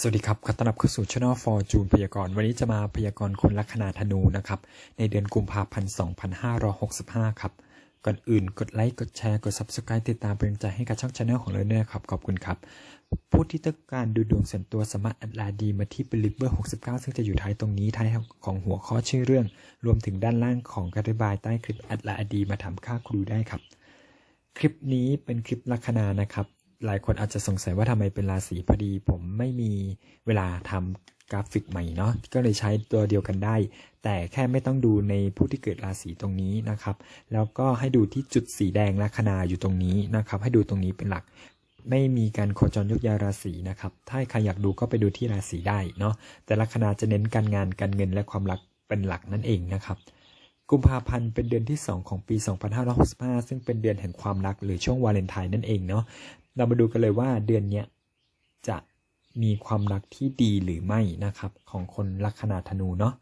สวัสดีครับ ขอต้อนรับเข้าสู่ช่องฟอร์จูนพยากรณ์ วันนี้จะมาพยากรณ์คนลัคนาธนูนะครับ ในเดือนกุมภาพันธ์ 2565 ครับ ก่อนอื่นกดไลค์ กดแชร์ กด Subscribe ติดตามเป็นกำลังใจให้กับช่องชาแนลของเราด้วยนะครับ ขอบคุณครับ ผู้ที่ต้องการดูดวงส่วนตัวสามารถแอดลน์ดีมาที่เป็นลิเบอร์69 ซึ่งจะอยู่ท้ายตรงนี้ท้ายของหัวข้อชื่อเรื่อง รวมถึงด้านล่างของการอธิบายใต้คลิปแอดลน์ดีมาทำค่าครูได้ครับ คลิปนี้เป็นคลิปลัคนานะครับ หลายคนอาจจะสงสัยว่าทำไมเป็นราศีพอดี ผมไม่มีเวลาทำกราฟิกใหม่เนาะก็เลยใช้ตัวเดียวกันได้ แต่แค่ไม่ต้องดูในผู้ที่เกิดราศีตรงนี้นะครับ แล้วก็ให้ดูที่จุดสีแดงลัคนาอยู่ตรงนี้นะครับ ให้ดูตรงนี้เป็นหลัก ไม่มีการโคจรยกยาราศีนะครับ ถ้าใครอยากดูก็ไปดูที่ราศีได้เนาะแต่ลัคนาจะเน้นการงานการเงินและความรักเป็นหลักนั่นเองนะครับกุมภาพันธ์เป็นเดือนที่ 2 ของปี 2565 ซึ่งเป็นเดือนแห่งความรักหรือช่วงวาเลนไทน์นั่นเองเนาะ เรามาดูกันเลยว่าเดือนเนี้ยจะมีความรักที่ดีหรือไม่นะครับ ของคนลัคนาธนูเนาะ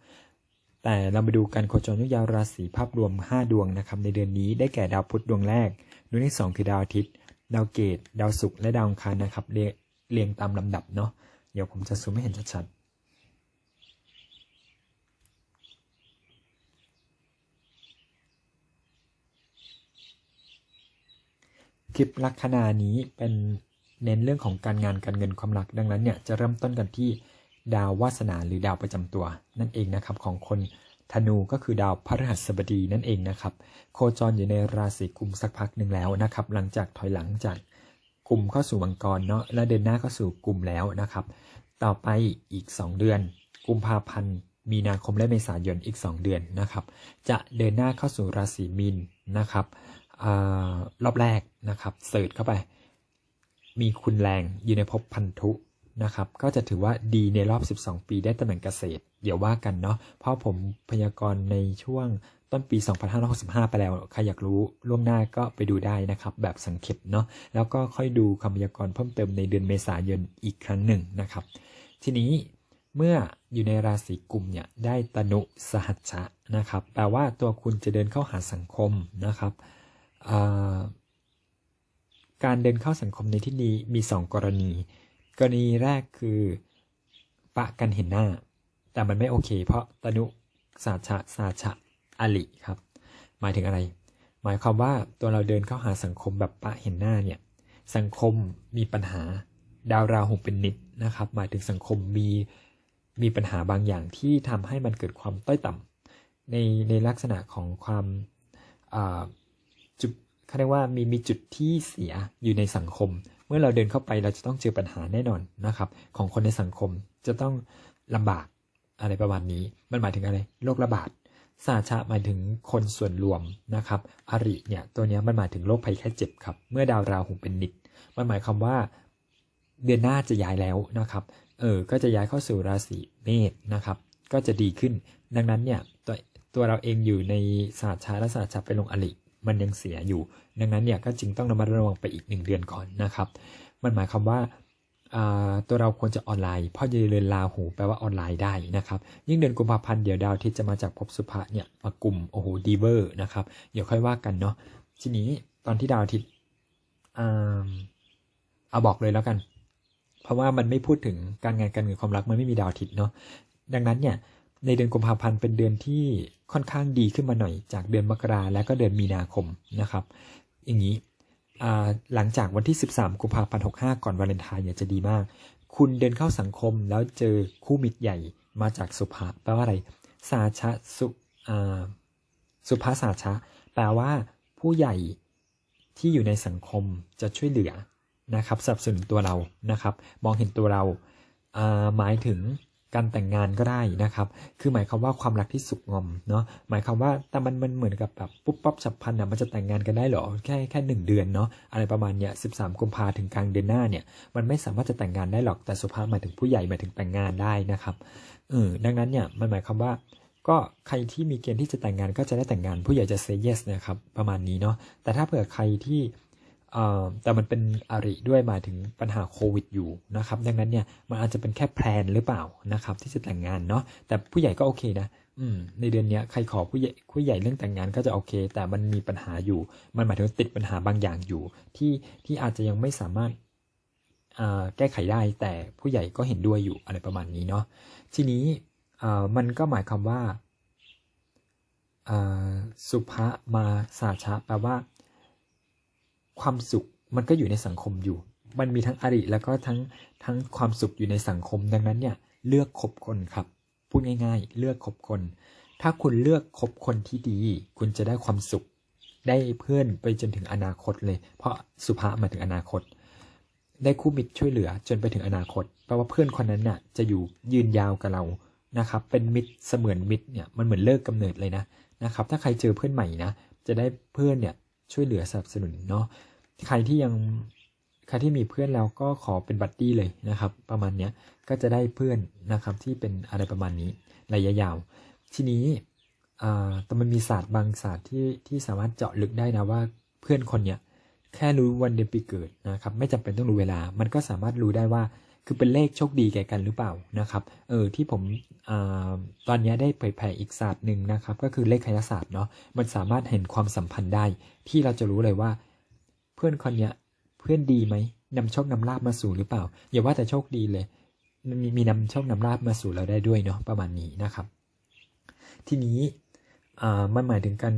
แต่เรามาดูการโคจรยุยาวราศีภาพรวม 5 ดวงนะครับ ในเดือนนี้ได้แก่ดาวพุธดวงแรก ดวงที่ 2 คือดาวอาทิตย์ ดาวเกต ดาวศุกร์และดาวอังคารนะครับเรียเรียงตามลำดับเนาะเดี๋ยวผมจะซูมให้เห็นชัดๆ คลิปลัคนานี้เป็นเน้นเรื่องของการงานการเงินความรักดังนั้นเนี่ยจะเริ่มต้นกันที่ดาววาสนาหรือดาวประจำตัว นั่นเองนะครับของคนธนูก็คือดาวพฤหัสบดีนั่นเองนะครับ โคจรอยู่ในราศีกุมสักพักหนึ่งแล้วนะครับ หลังจากถอยหลังจากกลุ่มเข้าสู่มังกรเนาะและเดินหน้าเข้าสู่กลุ่มแล้วนะครับ ต่อไปอีก 2 เดือน กุมภาพันธ์มีนาคมและเมษายนอีก 2 เดือนนะครับ จะเดินหน้าเข้าสู่ราศีมีนนะครับ รอบแรกนะครับเสิร์ชเข้าไป มีคุณแรงอยู่ในภพพันธุนะครับ ก็จะถือว่าดีในรอบ 12 ปีได้ตำแหน่งเกษตร เดี๋ยวว่ากันเนาะเพราะผมพยากรณ์ในช่วงต้นปี 2565 ไปแล้ว ใครอยากรู้ล่วงหน้าก็ไปดูได้นะครับ แบบสังเกตเนาะแล้วก็ค่อยดูคำพยากรณ์เพิ่มเติมในเดือนเมษายนอีกครั้งหนึ่งนะครับ ทีนี้เมื่ออยู่ในราศีกุมเนี่ยได้ตนุสหัชชะนะครับแปลว่าตัวคุณจะเดินเข้าหาสังคมนะครับ การเดินเข้าสังคมในที่นี้มี 2 กรณี กรณีแรกคือปะกันเห็นหน้า แต่มันไม่โอเค เพราะตนุสาชะสาชะอลิครับ หมายถึงอะไร หมายความว่าตัวเราเดินเข้าหาสังคมแบบปะเห็นหน้าเนี่ยสังคมมีปัญหาดาวราหูเป็นนิดนะครับ หมายถึงสังคมมีมีปัญหาบางอย่างที่ทำให้มันเกิดความต้อยต่ำในในลักษณะของความ เขาเรียกว่ามีมีจุดที่เสียอยู่ในสังคม เมื่อเราเดินเข้าไปเราจะต้องเจอปัญหาแน่นอนนะครับ ของคนในสังคมจะต้องลำบากอะไรประมาณนี้ มันหมายถึงอะไรโรคระบาดสาชะหมายถึงคนส่วนรวมนะครับ อริเนี่ยตัวนี้มันหมายถึงโรคภัยแค่เจ็บครับ เมื่อดาวราหูเป็นนิด มันหมายความว่าเดือนหน้าจะย้ายแล้วนะครับ เออ ก็จะย้ายเข้าสู่ราศีเมษนะครับ ก็จะดีขึ้น ดังนั้นเนี่ยตัวตัวเราเองอยู่ในศาสตร์ชาและศาสตร์ชาไปลงอริ มันยังเสียอยู่ ดังนั้นเนี่ยก็จึงต้องระมัดระวังไปอีกหนึ่งเดือนก่อนนะครับ มันหมายความว่าตัวเราควรจะออนไลน์เพราะยืนลาหูแปลว่าออนไลน์ได้นะครับ ยิ่งเดือนกุมภาพันธ์เดี๋ยวดาวที่จะมาจากภพสุภะเนี่ยมากลุ่มโอ้โหดีเวอร์นะครับเดี๋ยวค่อยว่ากันเนาะทีนี้ตอนที่ดาวทิตย์เอาบอกเลยแล้วกัน เพราะว่ามันไม่พูดถึงการงานการเงินความรักมันไม่มีดาวทิตย์เนาะดังนั้นเนี่ย ในเดือนกุมภาพันธ์เป็นเดือนที่ค่อนข้างดีขึ้นมาหน่อย จากเดือนมกราและก็เดือนมีนาคมนะครับ อย่างนี้หลังจากวันที่ 13 กุมภาพันธ์65 ก่อนวาเลนไทน์เนี่ยจะดีมาก คุณเดินเข้าสังคมแล้วเจอคู่มิตรใหญ่มาจากสุภาแปลว่าอะไรสาชะสุสุภาสาชะ แปลว่า ผู้ใหญ่ที่อยู่ในสังคมจะช่วยเหลือนะครับสนับสนุนตัวเรานะครับ มองเห็นตัวเราหมายถึง การแต่งงานก็ได้นะครับ คือหมายความว่าความรักที่สุกงอมเนาะ หมายความว่าแต่มันมันเหมือนกับแบบปุ๊บปั๊บฉับพลันอะมันจะแต่งงานกันได้หรอ แค่แค่หนึ่งเดือนเนาะ อะไรประมาณเนี้ยสิบสามกุมภาถึงกลางเดือนหน้าเนี่ยมันไม่สามารถจะแต่งงานได้หรอก แต่สุภาพหมายถึงผู้ใหญ่หมายถึงแต่งงานได้นะครับเออดังนั้นเนี่ยมันหมายความว่าก็ใครที่มีเกณฑ์ที่จะแต่งงานก็จะได้แต่งงานผู้ใหญ่จะเซย์เยสนะครับประมาณนี้เนาะแต่ถ้าเผื่อใครที่ แต่มันเป็นอริด้วยมาถึงปัญหาโควิดอยู่นะครับ ดังนั้นเนี่ยมันอาจจะเป็นแค่แพลนหรือเปล่านะครับที่จะแต่งงานเนาะแต่ผู้ใหญ่ก็โอเคนะอืมในเดือนนี้ใครขอผู้ใหญ่ผู้ใหญ่เรื่องแต่งงานก็จะโอเค แต่มันมีปัญหาอยู่ มันหมายถึงติดปัญหาบางอย่างอยู่ ที่ที่อาจจะยังไม่สามารถแก้ไขได้ แต่ผู้ใหญ่ก็เห็นด้วยอยู่อะไรประมาณนี้เนาะทีนี้มันก็หมายความว่าอ่าสุภะมาสาชะแปลว่า ความสุขมันก็อยู่ในสังคมอยู่ มันมีทั้งอริแล้วก็ทั้งทั้งความสุขอยู่ในสังคมดังนั้นเนี่ยเลือกคบคนครับพูดง่าย ๆ เลือกคบคน ถ้าคุณเลือกคบคนที่ดี คุณจะได้ความสุข ได้เพื่อนไปจนถึงอนาคตเลย เพราะสุภาหมาถึงอนาคต ได้คู่มิตรช่วยเหลือจนไปถึงอนาคตแปลว่าเพื่อนคนนั้นน่ะจะอยู่ยืนยาวกับเรานะครับ เป็นมิตรเสมือนมิตรเนี่ยมันเหมือนเลิกกำเนิดเลยนะนะครับ ถ้าใครเจอเพื่อนใหม่นะจะได้เพื่อนเนี่ย ช่วยเหลือสนับสนุนเนาะใครที่ยังใครที่มีเพื่อนแล้วก็ขอเป็นบัดดี้เลยนะครับ ประมาณเนี้ยก็จะได้เพื่อนนะครับที่เป็นอะไรประมาณนี้ระยะยาว ทีนี้อ่าแต่มันมีศาสตร์บางศาสตร์ที่ที่สามารถเจาะลึกได้นะว่าเพื่อนคนเนี้ยแค่รู้วันเดือนปีเกิดนะครับ ไม่จำเป็นต้องรู้เวลา มันก็สามารถรู้ได้ว่า คือเป็นเลขโชคดีแก่กันหรือเปล่านะครับ เออที่ผมอตอนนี้ได้เผยแผ่อีกศาสตร์หนึ่งนะครับ ก็คือเลขคยศาสตร์เนาะมันสามารถเห็นความสัมพันธ์ได้ ที่เราจะรู้เลยว่า เพื่อนคนเนี้ยเพื่อนดีไหมนำโชคนำลาบมาสู่หรือเปล่า อย่าว่าแต่โชคดีเลยมีมีนำโชคนำลาบมาสู่เราได้ด้วยเนาะประมาณนี้นะครับ ทีนี้มันหมายถึงการ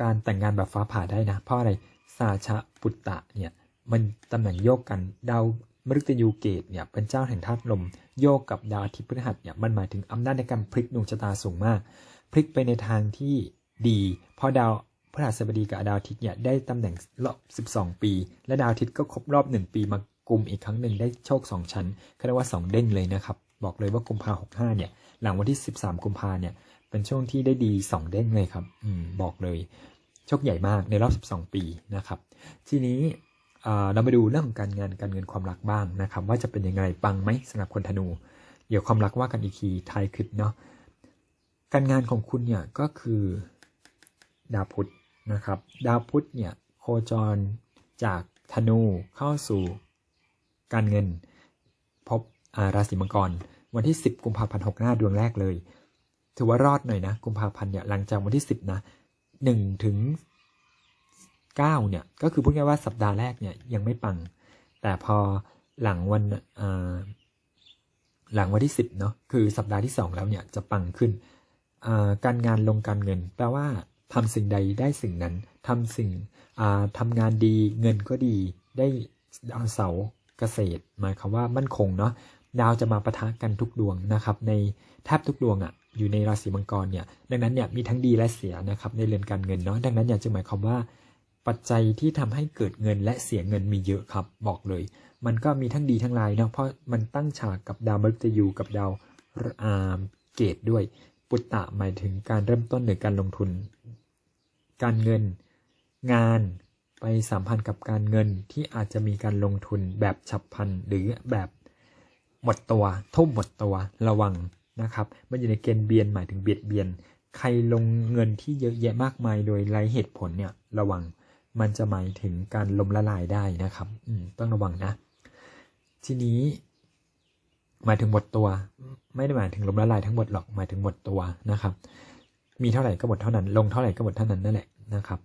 การแต่งงานแบบฟ้าผ่าได้นะ เพราะอะไร สาชะปุตตะเนี่ย มันตำแหน่งโยกกันดาว มฤตยูเกตเนี่ยเป็นเจ้าแห่งธาตุลมโยกกับดาวอาทิตย์พฤหัสเนี่ยมันหมายถึงอำนาจในการพลิกดวงชะตาสูงมาก พลิกไปในทางที่ดีเพราะดาวพฤหัสบดีกับดาวอาทิตย์เนี่ยได้ตำแหน่งรอบ12 ปี และดาวอาทิตย์ก็ครบรอบ 1 ปีมากลุ่มอีกครั้งหนึ่งได้โชค 2 ชั้นเขาเรียกว่า 2 เด้งเลยนะครับบอกเลยว่ากุมภาหกห้าเนี่ยหลังวันที่ 13 กุมภาเนี่ยเป็นช่วงที่ได้ดี 2 เด้งเลยครับอืมบอกเลยโชคใหญ่มากในรอบ 12 ปีนะครับ ทีนี้ เรามาดูเรื่องของการงานการเงินความรักบ้างนะครับ ว่าจะเป็นยังไงปังไหมสำหรับคนธนู เดี๋ยวความรักว่ากันอีกทีท้ายคลิปเนาะการงานของคุณเนี่ยก็คือดาวพุธนะครับ ดาวพุธเนี่ยโคจรจากธนูเข้าสู่การเงิน พบราศีมังกร วันที่ 10 กุมภาพันธ์หกหน้าดวงแรกเลย ถือว่ารอดหน่อยนะ กุมภาพันธ์เนี่ยหลังจากวันที่ 10 นะ1ถึง 9เนี่ยก็คือพูดง่ายว่าสัปดาห์แรกเนี่ยยังไม่ปัง แต่พอหลังวันหลังวันที่ 10เนาะคือสัปดาห์ที่ 2 แล้วเนี่ยจะปังขึ้น การงานลงการเงิน แปลว่าทำสิ่งใดได้สิ่งนั้นทำสิ่งอ่าทำงานดีเงินก็ดีได้ดาวเสาเกษตรหมายความว่ามั่นคงเนาะดาวจะมาปะทะกันทุกดวงนะครับในแทบทุกดวงอะ่ะอยู่ในราศีมังกรเนี่ยดังนั้นเนี่ยมีทั้งดีและเสียนะครับในเรือนการเงินเนาะดังนั้นเนี่ยจึงหมายความว่า ปัจจัยที่ทำให้เกิดเงินและเสียเงินมีเยอะครับ บอกเลย มันก็มีทั้งดีทั้งร้ายเนาะเพราะมันตั้งฉากกับดาวมฤตยูกับดาวอ่าเกตด้วย ปุตตะหมายถึงการเริ่มต้นหรือการลงทุน การเงิน งานไปสัมพันธ์กับการเงินที่อาจจะมีการลงทุนแบบฉับพลันหรือแบบหมดตัวทุ่มหมดตัวระวังนะครับมันอยู่ในเกณฑ์เบียนหมายถึงเบียดเบียน ใครลงเงินที่เยอะแยะมากมายโดยไร้เหตุผลเนี่ยระวัง มันจะหมายถึงการล้มละลายได้นะครับอืต้องระวังนะ ทีนี้หมายถึงหมดตัว ไม่ได้หมายถึงล้มละลายทั้งหมดหรอกหมายถึงหมดตัวนะครับ มีเท่าไหร่ก็หมดเท่านั้น ลงเท่าไหร่ก็หมดเท่านั้นนั่นแหละนะครับ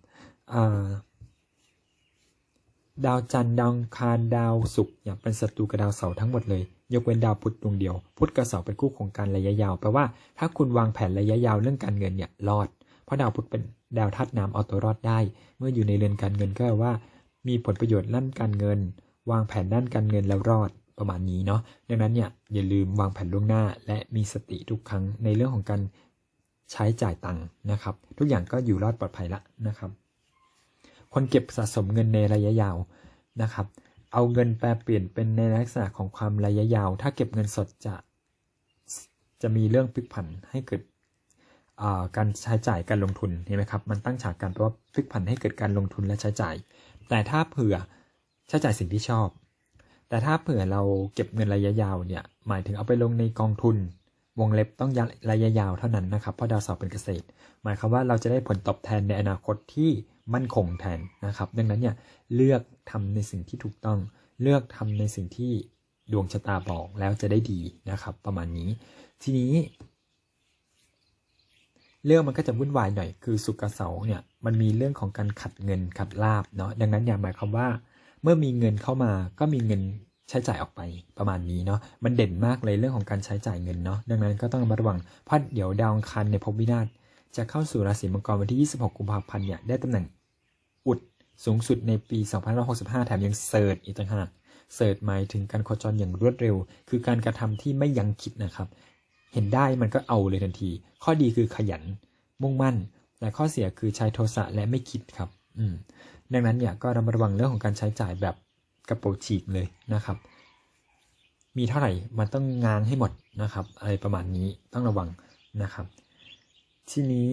ดาวจันทร์ดาวคารดาวศุกร์อย่างเป็นศัตรูกับดาวเสาร์ทั้งหมดเลย ยกเว้นดาวพุธดวงเดียว พุธกับเสาร์เป็นคู่ของการระยะยาวแปลว่าถ้าคุณวางแผนระยะยาวเรื่องการเงินเนี่ยรอด เพราะดาวพุธเป็นดาวธาตุน้ำเอาตัวรอดได้ เมื่ออยู่ในเรือนการเงินก็แปลว่า มีผลประโยชน์ด้านการเงิน วางแผนด้านการเงินแล้วรอดประมาณนี้เนาะดังนั้นเนี่ยอย่าลืมวางแผนล่วงหน้า และมีสติทุกครั้งในเรื่องของการใช้จ่ายตังค์นะครับ ทุกอย่างก็อยู่รอดปลอดภัยละนะครับ คนเก็บสะสมเงินในระยะยาวนะครับ เอาเงินแปลเปลี่ยนเป็นในลักษณะของความระยะยาว ถ้าเก็บเงินสดจะจะมีเรื่องพลิกผันให้เกิด การใช้จ่ายการลงทุนเห็นไหมครับมันตั้งฉากกันแปลว่าพลิกผันให้เกิดการลงทุนและใช้จ่าย แต่ถ้าเผื่อใช้จ่ายสิ่งที่ชอบ แต่ถ้าเผื่อเราเก็บเงินระยะยาวเนี่ยหมายถึงเอาไปลงในกองทุน วงเล็บต้องระยะยาวเท่านั้นนะครับเพราะดาวเสาร์เป็นเกษตร หมายความว่าเราจะได้ผลตอบแทนในอนาคตที่มั่นคงแทนนะครับ ดังนั้นเนี่ยเลือกทำในสิ่งที่ถูกต้อง เลือกทำในสิ่งที่ดวงชะตาบอกแล้วจะได้ดีนะครับ ประมาณนี้ ทีนี้ เรื่องมันก็จะวุ่นวายหน่อยคือสุกกับเสาเนี่ยมันมีเรื่องของการขัดเงินขัดลาบเนาะดังนั้นอย่าหมายความว่า เมื่อมีเงินเข้ามาก็มีเงินใช้จ่ายออกไปประมาณนี้เนาะมันเด่นมากเลยเรื่องของการใช้จ่ายเงินเนาะดังนั้นก็ต้องระมัดระวังเพราะเดี๋ยวดาวอังคารในภพวินาศจะเข้าสู่ราศีมังกรวันที่ 26 กุมภาพันธ์เนี่ยได้ตำแหน่งอุดสูงสุดในปี 2565 แถมยังเสิร์ชอีกต่างหากเสิร์ชหมายถึงการโคจรอย่างรวดเร็ว คือการกระทำที่ไม่ยั้งคิดนะครับ เห็นได้มันก็เอาเลยทันที ข้อดีคือขยันมุ่งมั่น แต่ข้อเสียคือใช้โทสะและไม่คิดครับ อืมดังนั้นเนี่ยก็ระมัดระวังเรื่องของการใช้จ่ายแบบกระโปรงฉีกเลยนะครับ มีเท่าไหร่มันต้องงางให้หมดนะครับ อะไรประมาณนี้ต้องระวังนะครับ ทีนี้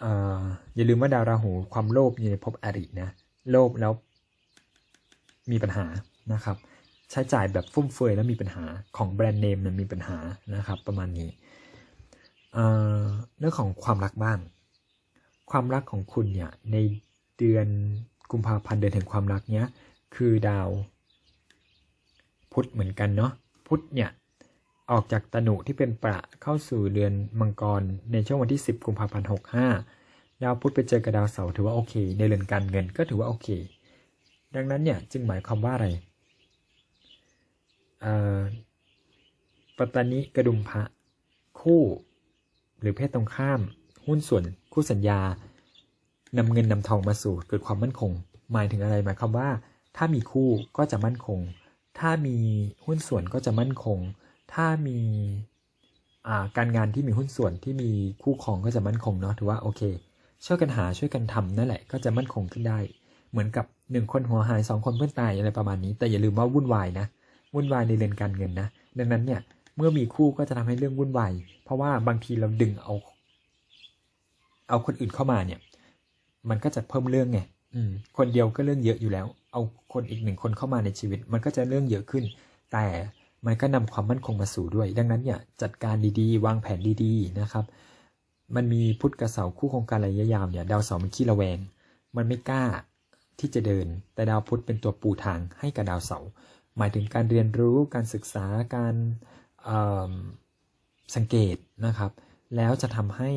เอ่ออย่าลืมว่าดาวราหูความโลภอยู่ในภพอรินะ โลภแล้วมีปัญหานะครับ ใช้จ่ายแบบฟุ่มเฟือยแล้วมีปัญหาของแบรนด์เนมมันมีปัญหานะครับ ประมาณนี้เรื่องของความรักบ้าง ความรักของคุณเนี่ยในเดือนกุมภาพันธ์เดือนแห่งความรักเนี้ยคือดาว พุธเหมือนกันเนาะพุธเนี่ยออกจากตนุที่เป็นประเข้าสู่เดือนมังกรในช่วงวันที่ 10กุมภาพันธ์65 ดาวพุธไปเจอกับดาวเสาร์ถือว่าโอเค ในเรือนการเงินก็ถือว่าโอเค ดังนั้นเนี่ยจึงหมายความว่าอะไร ปัตตานิกระดุมพระคู่หรือเพศตรงข้าม หุ้นส่วนคู่สัญญานำเงินนำทองมาสู่เกิดความมั่นคง หมายถึงอะไรหมายความว่า ถ้ามีคู่ก็จะมั่นคง ถ้ามีหุ้นส่วนก็จะมั่นคง ถ้ามีการงานที่มีหุ้นส่วนที่มีคู่ครองก็จะมั่นคงเนาะถือว่าโอเค ช่วยกันหาช่วยกันทำนั่นแหละก็จะมั่นคงขึ้นได้ เหมือนกับหนึ่งคนหัวหายสองคนเพื่อนตายอะไรประมาณนี้ แต่อย่าลืมว่าวุ่นวายนะ วุ่นวายในเรือนการเงินนะ ดังนั้นเนี่ย เมื่อมีคู่ก็จะทำให้เรื่องวุ่นวาย เพราะว่าบางทีเราดึงเอา เอาคนอื่นเข้ามาเนี่ย มันก็จะเพิ่มเรื่องไงอืม คนเดียวก็เรื่องเยอะอยู่แล้ว เอาคนอีกหนึ่งคนเข้ามาในชีวิต มันก็จะเรื่องเยอะขึ้น แต่มันก็นำความมั่นคงมาสู่ด้วย ดังนั้นเนี่ยจัดการดีๆ วางแผนดีๆนะครับ มันมีพุทธกับเสาคู่โครงการระยะยาวเนี่ย ดาวเสาร์มันขี้ระแวง มันไม่กล้าที่จะเดิน แต่ดาวพุธเป็นตัวปูทางให้กับดาวเสาร์ หมายถึงการเรียนรู้การศึกษาการสังเกตนะครับ แล้วจะทำให้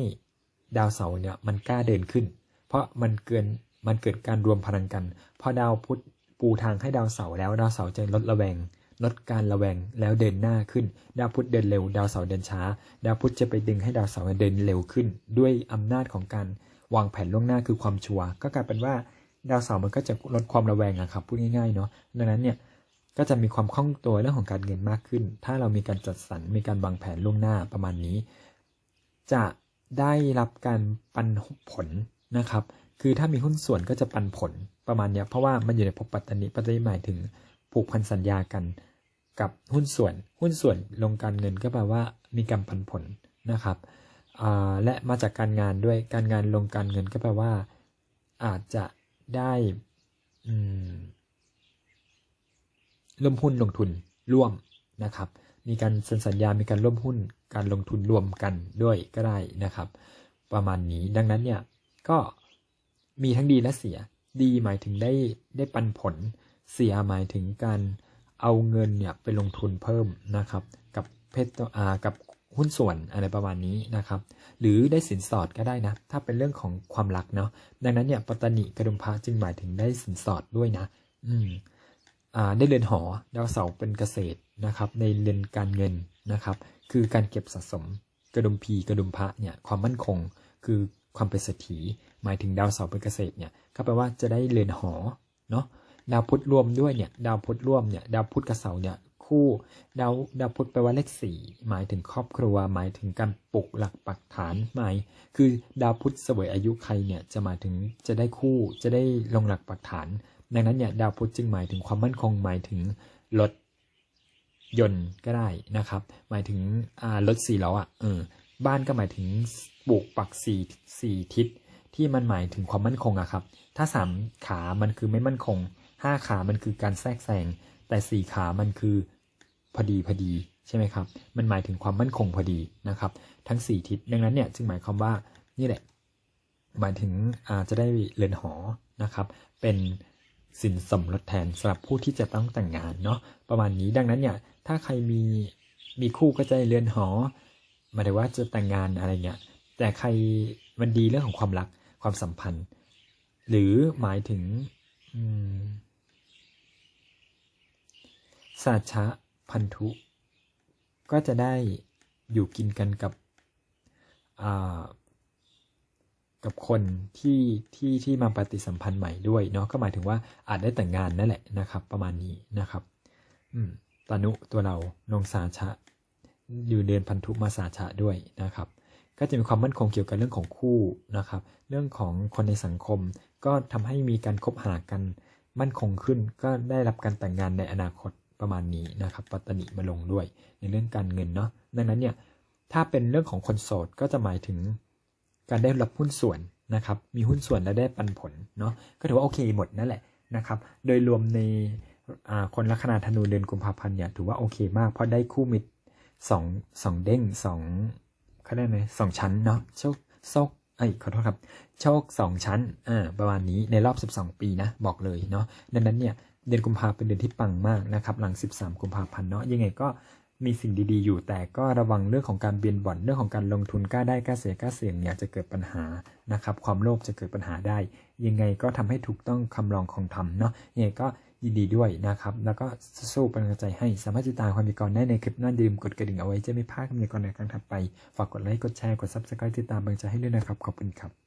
ดาวเสาร์เนี่ยมันกล้าเดินขึ้น เพราะมันเกินมันเกิดการรวมพลังกันพอดาวพุธปูทางให้ดาวเสาร์แล้วดาวเสาร์จะลดระแวงลดการระแวงแล้วเดินหน้าขึ้น ดาวพุธเดินเร็ว ดาวเสาร์เดินช้า ดาวพุธจะไปดึงให้ดาวเสาร์เดินเร็วขึ้น ด้วยอำนาจของการวางแผนล่วงหน้าคือความชัวร์ก็กลายเป็นว่าดาวเสาร์มันก็จะลดความระแวงอะครับพูดง่ายๆเนาะดังนั้นเนี่ย ก็จะมีความคล่องตัวเรื่องของการเงินมากขึ้น ถ้าเรามีการจัดสรร มีการวางแผนล่วงหน้าประมาณนี้ จะได้รับการปันผลนะครับ คือถ้ามีหุ้นส่วนก็จะปันผลประมาณนี้เพราะว่ามันอยู่ในภพปัตตานิปัตตานิหมายถึงผูกพันสัญญากันกับหุ้นส่วน หุ้นส่วนลงการเงินก็แปลว่ามีการปันผลนะครับ และมาจากการงานด้วย การงานลงการเงินก็แปลว่า อาจจะได้อืม ร่วมหุ้นลงทุนร่วมนะครับ มีการเซ็นสัญญา มีการร่วมหุ้น การลงทุนรวมกันด้วยก็ได้นะครับ ประมาณนี้ ดังนั้นเนี่ยก็มีทั้งดีและเสีย ดีหมายถึงได้ได้ปันผล เสียหมายถึงการเอาเงินเนี่ยไปลงทุนเพิ่มนะครับ กับเพชรอ่ากับหุ้นส่วนอะไรประมาณนี้นะครับ หรือได้สินสอดก็ได้นะ ถ้าเป็นเรื่องของความรักเนาะ ดังนั้นเนี่ยปัตตนิกระดุมพระจึงหมายถึงได้สินสอดด้วยนะ อืม ได้เรือนหอดาวเสาร์เป็นเกษตรนะครับ ในเรือนการเงินนะครับ คือการเก็บสะสมกระดุมพีกระดุมพระเนี่ยความมั่นคงคือความเป็นเศรษฐีหมายถึงดาวเสาร์เป็นเกษตรเนี่ยก็แปลว่าจะได้เรือนหอเนาะดาวพุธร่วมด้วยเนี่ยดาวพุธร่วมเนี่ยดาวพุธกับเสาร์เนี่ยคู่ดาวดาวพุธแปลว่าเลขสี่หมายถึงครอบครัว หมายถึงการปลุกหลักปักฐานหมายคือดาวพุธเสวยอายุใครเนี่ยจะหมายถึงจะได้คู่จะได้ลงหลักปักฐาน ดังนั้นเนี่ยดาวพุธจึงหมายถึงความมั่นคงหมายถึงรถยนต์ก็ได้นะครับ หมายถึงรถสี่ล้ออะเออบ้านก็หมายถึงปลูกปักสี่สี่ทิศที่มันหมายถึงความมั่นคงอะครับ ถ้าสามขามันคือไม่มั่นคงห้าขามันคือการแทรกแซงแต่สี่ขามันคือพอดีพอดีใช่ไหมครับ มันหมายถึงความมั่นคงพอดีนะครับ ทั้งสี่ทิศดังนั้นเนี่ยจึงหมายความว่านี่แหละหมายถึงอาจจะได้เรือนหอนะครับ เป็น สินสมรสแทนสำหรับผู้ที่จะต้องแต่งงานเนาะประมาณนี้ดังนั้นเนี่ยถ้าใครมีมีคู่ก็จะเรือนหอหมายถึงว่าจะแต่งงานอะไรเงี้ยแต่ใครมันดีเรื่องของความรักความสัมพันธ์ หรือหมายถึงสาชะพันธุ ก็จะได้อยู่กินกันกับอ่า กับคนที่ที่ที่มาปฏิสัมพันธ์ใหม่ด้วยเนาะก็หมายถึงว่าอาจได้แต่งงานนั่นแหละนะครับ ประมาณนี้นะครับ อืมตานุตัวเรานงสาชะ อยู่เดือนพันธุมาสาชะด้วยนะครับ ก็จะมีความมั่นคงเกี่ยวกับเรื่องของคู่นะครับ เรื่องของคนในสังคมก็ทำให้มีการคบหากันมั่นคงขึ้น ก็ได้รับการแต่งงานในอนาคตประมาณนี้นะครับปัตตนิมาลงด้วยในเรื่องการเงินเนาะดังนั้นเนี่ยถ้าเป็นเรื่องของคนโสดก็จะหมายถึง การได้รับหุ้นส่วนนะครับ มีหุ้นส่วนและได้ปันผลเนาะ ก็ถือว่าโอเคหมดนั่นแหละนะครับ โดยรวมในคนลัคนาธนูเดือนกุมภาพันธ์เนี่ยถือว่าโอเคมาก เพราะได้คู่มิตรสองสองเด้งสองเขาเรียกไงสองชั้นเนาะโชคโชคไอ้ขอโทษครับ โชคสองชั้นอ่าประมาณนี้ในรอบ 12 ปีนะ บอกเลยเนาะดังนั้นเนี่ยเดือนกุมภาเป็นเดือนที่ปังมากนะครับ หลัง 13 กุมภาพันธ์เนาะยังไงก็ มีสิ่งดีๆอยู่แต่ก็ระวังเรื่องของการเบียนบ่อนเรื่องของการลงทุนกล้าได้กล้าเสียกล้าเสี่ยงเนี่ยจะเกิดปัญหานะครับความโลภจะเกิดปัญหาได้ ยังไงก็ทำให้ถูกต้องคำลองของธรรมเนาะยังไงก็ยินดีด้วยนะครับ แล้วก็สู้เป็นกำลังใจให้สามารถติดตามความมีกรได้ในคลิปน้าอย่าลืมกดกระดิ่งเอาไว้จะไม่พลาดคำมีกรในครั้งถัดไป ฝากกดไลค์กดแชร์กด subscribe ติดตามเป็นกำลังใจให้ด้วยนะครับขอบคุณครับ